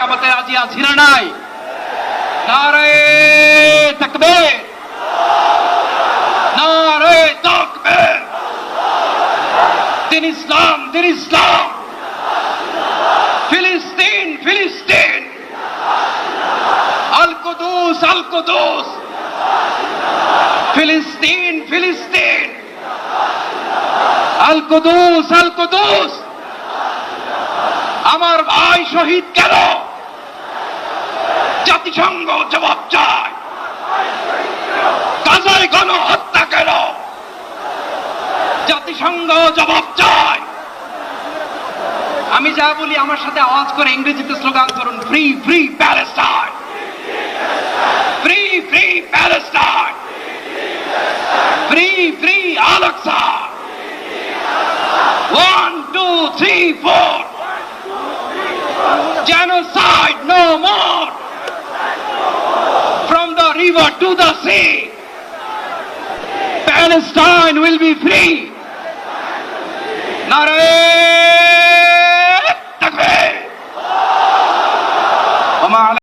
আমাদের রাজি আছি নাই। নারে থাকবে নারে থাকবে দিন ইসলাম দিন ইসলাম। ফিলিস্তিন ফিলিস্তিন। আল কুদুস আল কুদুস। ফিলিস্তিন ফিলিস্তিন। আল কুদুস আল কুদুস। আমার ভাই শহীদ কেন? জাতিসংঘ জবাব চায়। গাজায় গণ হত্যা কেন? জাতিসংঘ জবাব চায়। আমি যা বলি আমার সাথে আওয়াজ করে ইংরেজিতে স্লোগান করুন free free Palestine free free Palestine river to the sea. Palestine will be free. نعرہ